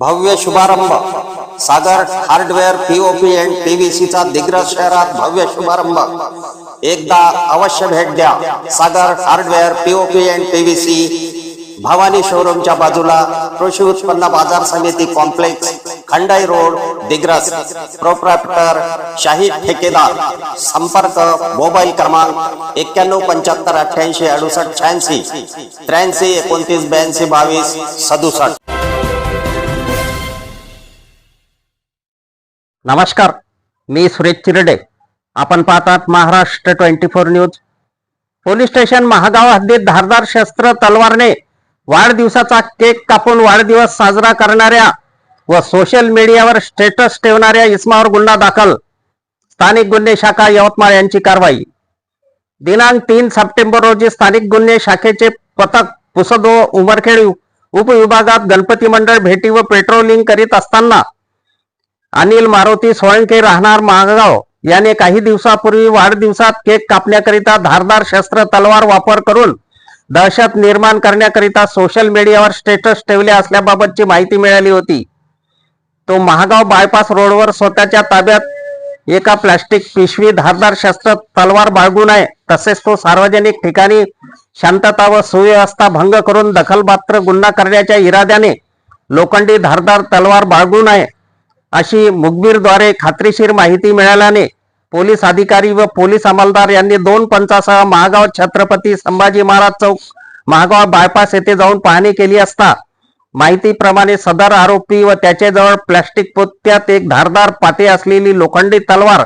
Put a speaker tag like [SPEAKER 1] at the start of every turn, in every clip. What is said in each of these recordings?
[SPEAKER 1] भव्य शुभारंभ. Sagar hardware POP and पीव्हीसीचा दिग्रस शहरात भव्य शुभारंभ. एकदा अवश्य भेट द्या. Sagar hardware POP and PVC Bhavani शोरूमच्या बाजूला कृषी उत्पन्न बाजार समिती complex Khandai road Digras. Proprietor Shahid Thekedar. संपर्क मोबाईल क्रमांक एक्क्याण्णव पंच्याहत्तर अठ्ठ्याऐंशी अडुसष्ट शहाऐंशी त्र्याऐंशी एकोणतीस ब्याऐंशी बावीस सदुसष्ट.
[SPEAKER 2] नमस्कार मी सुरेश चिरडे. आपण पाहतात Maharashtra twenty four news. Police station Mahagaon हद्दीत धारदार शस्त्र तलवारने वाढदिवसाचा केक कापून वाढदिवस साजरा करणाऱ्या व सोशल मीडियावर स्टेटस ठेवणाऱ्या इस्मावर गुन्हा दाखल. स्थानिक गुन्हे शाखा यवतमाळ यांची कारवाई. दिनांक तीन सप्टेंबर रोजी स्थानिक गुन्हे शाखेचे पथक पुसदो उमरखेड उपविभागात गणपती मंडळ भेटी व पेट्रोलिंग करीत असताना अनिल मारुती सोळंके राहणार महागाव याने काही दिवसापूर्वी वाढदिवसात केक कापण्याकरिता धारदार शस्त्र तलवार वापर करून दहशत निर्माण करण्याकरिता सोशल मीडियावर स्टेटस ठेवले असल्याबाबतची माहिती मिळाली होती. तो महागाव बायपास रोडवर स्वतःच्या ताब्यात एका प्लास्टिक पिशवी धारदार शस्त्र तलवार बाळगून आहे तसेच तो सार्वजनिक ठिकाणी शांतता व सुव्यवस्था भंग करून दखलपात्र गुन्हा करण्याच्या इराद्याने लोखंडी धारदार तलवार बाळगून आहे अशी मुखबीरद्वारे खात्रीशीर माहिती मिळाल्याने पोलीस अधिकारी व पोलीस अंमलदार यांनी दोन पंचासह महागाव छत्रपती संभाजी महाराज चौक महागाव बायपास येथे जाऊन पाहणी केली असता माहितीप्रमाणे सदर आरोपी व त्याच्याजवळ प्लॅस्टिक पोत्यात एक धारदार पाते असलेली लोखंडी तलवार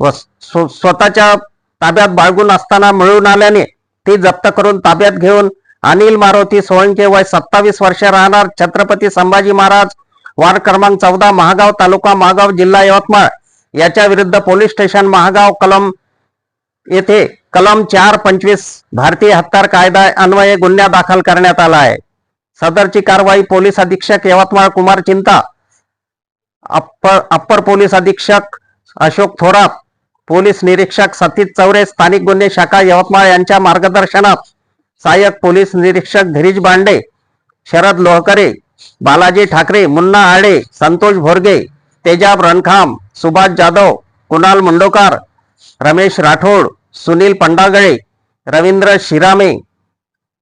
[SPEAKER 2] व स्व- स्वतःच्या ताब्यात बाळगून असताना मिळून आल्याने ती जप्त करून ताब्यात घेऊन अनिल मारुती सोळंके वय सत्तावीस वर्ष राहणार छत्रपती संभाजी महाराज वार्ड क्रमांक चौदा महागाव तालुका महागाव जिल्हा यवतमाळ. याच्या विरुद्ध पोलीस स्टेशन महागाव कलम येथे कलम चार पंचवीस भारतीय हत्यार कायदा अन्वये गुन्हा दाखल करण्यात आला आहे. सदरची कारवाई पोलीस अधीक्षक यवतमाळ कुमार चिंता अप्पर अप्पर पोलीस अधीक्षक अशोक थोरात पोलीस निरीक्षक सतीश चौरे स्थानिक गुन्हे शाखा यवतमाळ यांच्या मार्गदर्शनात सहाय्यक पोलीस निरीक्षक धीरज बांडे शरद लोहकरे बालाजी ठाकरे मुन्ना आडे संतोष भोरगे तेजाब रणखाम सुभाष जाधव कुणाल मुंडोकार रमेश राठोड सुनील पंडागळे रवींद्र शिरामे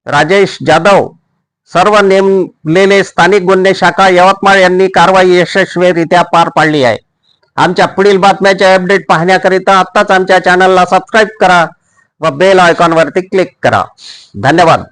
[SPEAKER 2] राजेश जाधव सर्व नेमलेले स्थानिक गुन्हे शाखा यवतमाळ यांनी कारवाई यशस्वीरित्या पार पाडली आहे. आमच्या पुढील बातम्याचे अपडेट पाहण्याकरिता आत्ताच आमच्या चॅनलला सबस्क्राईब करा व बेल आयकॉनवरती क्लिक करा. धन्यवाद.